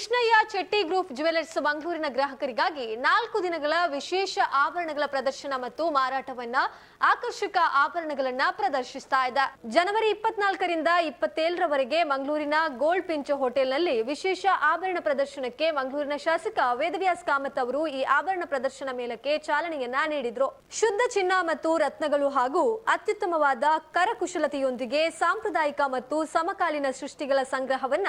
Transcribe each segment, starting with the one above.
ಕೃಷ್ಣಯ್ಯ Chetty group jewellers ಮಂಗಳೂರಿನ ಗ್ರಾಹಕರಿಗಾಗಿ ನಾಲ್ಕು ದಿನಗಳ ವಿಶೇಷ ಆಭರಣಗಳ ಪ್ರದರ್ಶನ ಮತ್ತು ಮಾರಾಟವನ್ನ ಆಕರ್ಷಕ ಆಭರಣಗಳನ್ನ ಪ್ರದರ್ಶಿಸ್ತಾ ಇದೆ. ಜನವರಿ ಇಪ್ಪತ್ನಾಲ್ಕರಿಂದ ಇಪ್ಪತ್ತೇಳರವರೆಗೆ ಮಂಗಳೂರಿನ ಗೋಲ್ಡ್ ಪಿಂಚ್ ಹೋಟೆಲ್ನಲ್ಲಿ ವಿಶೇಷ ಆಭರಣ ಪ್ರದರ್ಶನಕ್ಕೆ ಮಂಗಳೂರಿನ ಶಾಸಕ ವೇದವ್ಯಾಸ್ ಕಾಮತ್ ಅವರು ಈ ಆಭರಣ ಪ್ರದರ್ಶನ ಮೇಳಕ್ಕೆ ಚಾಲನೆಯನ್ನ ನೀಡಿದ್ರು. ಶುದ್ಧ ಚಿನ್ನ ಮತ್ತು ರತ್ನಗಳು ಹಾಗೂ ಅತ್ಯುತ್ತಮವಾದ ಕರಕುಶಲತೆಯೊಂದಿಗೆ ಸಾಂಪ್ರದಾಯಿಕ ಮತ್ತು ಸಮಕಾಲೀನ ಸೃಷ್ಟಿಗಳ ಸಂಗ್ರಹವನ್ನ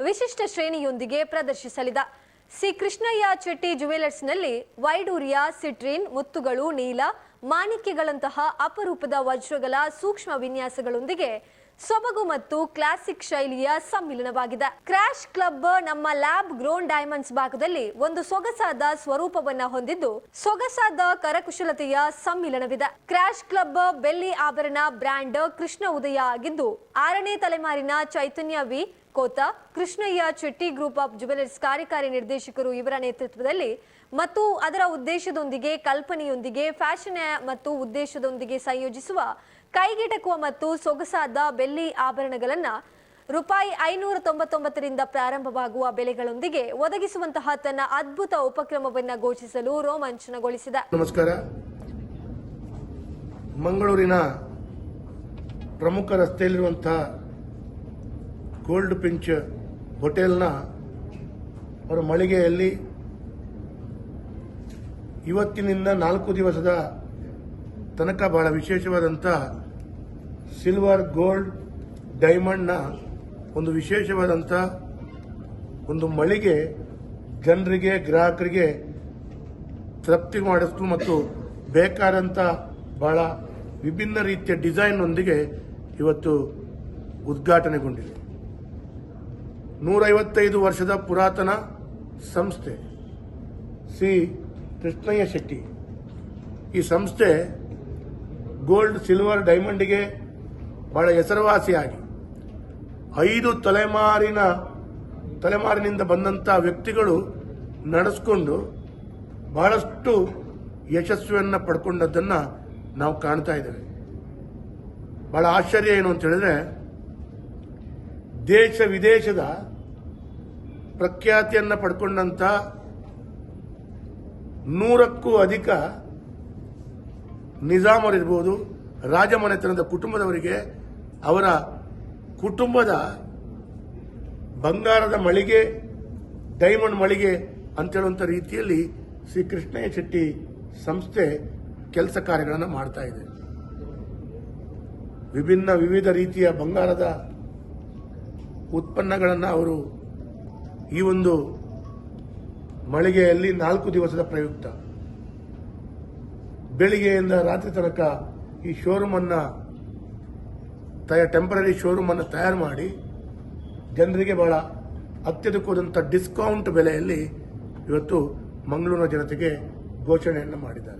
ವಿಶಿಷ್ಟ ಶ್ರೇಣಿಯೊಂದಿಗೆ ಪ್ರದರ್ಶಿಸಲಿದೆ ಸಿ ಕೃಷ್ಣಯ್ಯ ಚೆಟ್ಟಿ ಜುವೆಲರ್ಸ್ನಲ್ಲಿ ವೈಡೂರಿಯಾ, ಸಿಟ್ರಿನ್, ಮುತ್ತುಗಳು, ನೀಲ, ಮಾಣಿಕ್ಯಗಳಂತಹ ಅಪರೂಪದ ವಜ್ರಗಳ ಸೂಕ್ಷ್ಮ ವಿನ್ಯಾಸಗಳೊಂದಿಗೆ ಸೊಬಗು ಮತ್ತು ಕ್ಲಾಸಿಕ್ ಶೈಲಿಯ ಸಮ್ಮಿಲನವಾಗಿದೆ. ಕ್ರಾಶ್ ಕ್ಲಬ್ ನಮ್ಮ ಲ್ಯಾಬ್ ಗ್ರೋನ್ ಡೈಮಂಡ್ಸ್ ಭಾಗದಲ್ಲಿ ಒಂದು ಸೊಗಸಾದ ಸ್ವರೂಪವನ್ನ ಹೊಂದಿದ್ದು ಸೊಗಸಾದ ಕರಕುಶಲತೆಯ ಸಮ್ಮಿಲನವಿದೆ. ಕ್ರಾಶ್ ಕ್ಲಬ್ ಬೆಳ್ಳಿ ಆಭರಣ ಬ್ರ್ಯಾಂಡ್ ಕೃಷ್ಣ ಉದಯ ಆಗಿದ್ದು ಆರನೇ ತಲೆಮಾರಿನ Chaitanya V. Kotha, Krishnaiah Chetty group of jewellers ಕಾರ್ಯಕಾರಿ ನಿರ್ದೇಶಕರು ಇವರ ನೇತೃತ್ವದಲ್ಲಿ ಮತ್ತು ಅದರ ಉದ್ದೇಶದೊಂದಿಗೆ ಕಲ್ಪನೆಯೊಂದಿಗೆ ಫ್ಯಾಷನ್ ಮತ್ತು ಉದ್ದೇಶದೊಂದಿಗೆ ಸಂಯೋಜಿಸುವ ಕೈಗೆಟಕುವ ಮತ್ತು ಸೊಗಸಾದ ಬೆಳ್ಳಿ ಆಭರಣಗಳನ್ನ ರೂಪಾಯಿ ಐನೂರ ತೊಂಬತ್ತೊಂಬತ್ತರಿಂದ ಪ್ರಾರಂಭವಾಗುವ ಬೆಲೆಗಳೊಂದಿಗೆ ಒದಗಿಸುವಂತಹ ತನ್ನ ಅದ್ಭುತ ಉಪಕ್ರಮವನ್ನು ಘೋಷಿಸಲು ರೋಮಾಂಚನಗೊಳಿಸಿದೆ. ನಮಸ್ಕಾರ. ಮಂಗಳೂರಿನ ಪ್ರಮುಖ ರಸ್ತೆಯಲ್ಲಿರುವಂತಹ ಗೋಲ್ಡ್ ಪಿಂಚ್ ಹೋಟೆಲ್ನ ಅವರ ಮಳಿಗೆಯಲ್ಲಿ ಇವತ್ತಿನಿಂದ ನಾಲ್ಕು ದಿವಸದ ತನಕ ಬಹಳ ವಿಶೇಷವಾದಂಥ ಸಿಲ್ವರ್ ಗೋಲ್ಡ್ ಡೈಮಂಡ್ನ ಒಂದು ವಿಶೇಷವಾದಂಥ ಒಂದು ಮಳಿಗೆ ಜನರಿಗೆ, ಗ್ರಾಹಕರಿಗೆ ತೃಪ್ತಿ ಮಾಡಿಸ್ತು ಮತ್ತು ಬೇಕಾದಂಥ ಬಹಳ ವಿಭಿನ್ನ ರೀತಿಯ ಡಿಸೈನ್ನೊಂದಿಗೆ ಇವತ್ತು ಉದ್ಘಾಟನೆಗೊಂಡಿದೆ. ನೂರೈವತ್ತೈದು ವರ್ಷದ ಪುರಾತನ ಸಂಸ್ಥೆ ಸಿ ಕೃಷ್ಣಯ್ಯ ಶೆಟ್ಟಿ. ಈ ಸಂಸ್ಥೆ ಗೋಲ್ಡ್ ಸಿಲ್ವರ್ ಡೈಮಂಡ್ಗೆ ಬಹಳ ಹೆಸರುವಾಸಿಯಾಗಿ. ಐದು ತಲೆಮಾರಿನ, ತಲೆಮಾರಿನಿಂದ ಬಂದಂಥ ವ್ಯಕ್ತಿಗಳು ನಡೆಸ್ಕೊಂಡು ಬಹಳಷ್ಟು ಯಶಸ್ವಿಯನ್ನು ಪಡ್ಕೊಂಡದ್ದನ್ನು ನಾವು ಕಾಣ್ತಾ ಇದ್ದೇವೆ. ಬಹಳ ಆಶ್ಚರ್ಯ ಏನು ಅಂತ ಹೇಳಿದ್ರೆ, ದೇಶ ವಿದೇಶದ ಪ್ರಖ್ಯಾತಿಯನ್ನು ಪಡ್ಕೊಂಡಂಥ ನೂರಕ್ಕೂ ಅಧಿಕ ನಿಜಾಮರಿರ್ಬೋದು ರಾಜಮನೆತನದ ಕುಟುಂಬದವರಿಗೆ ಅವರ ಕುಟುಂಬದ ಬಂಗಾರದ ಮಳಿಗೆ, ಡೈಮಂಡ್ ಮಳಿಗೆ ಅಂತೇಳುವಂಥ ರೀತಿಯಲ್ಲಿ ಶ್ರೀ ಕೃಷ್ಣಯ್ಯ ಶೆಟ್ಟಿ ಸಂಸ್ಥೆ ಕೆಲಸ ಕಾರ್ಯಗಳನ್ನು ಮಾಡ್ತಾ ಇದೆ. ವಿಭಿನ್ನ ವಿವಿಧ ರೀತಿಯ ಬಂಗಾರದ ಉತ್ಪನ್ನಗಳನ್ನು ಅವರು ಈ ಒಂದು ಮಳಿಗೆಯಲ್ಲಿ ನಾಲ್ಕು ದಿವಸದ ಪ್ರಯುಕ್ತ. ಬೆಳಿಗ್ಗೆಯಿಂದ ರಾತ್ರಿ ತನಕ ಈ ಶೋರೂಮ್ ಅನ್ನ ತಯ ಟೆಂಪರರಿ ಶೋರೂಮನ್ನು ತಯಾರು ಮಾಡಿ ಜನರಿಗೆ ಬಹಳ ಅತ್ಯಧಿಕವಾದಂಥ ಡಿಸ್ಕೌಂಟ್ ಬೆಲೆಯಲ್ಲಿ ಇವತ್ತು ಮಂಗಳೂರಿನ ಜನತೆಗೆ ಘೋಷಣೆಯನ್ನು ಮಾಡಿದ್ದಾರೆ.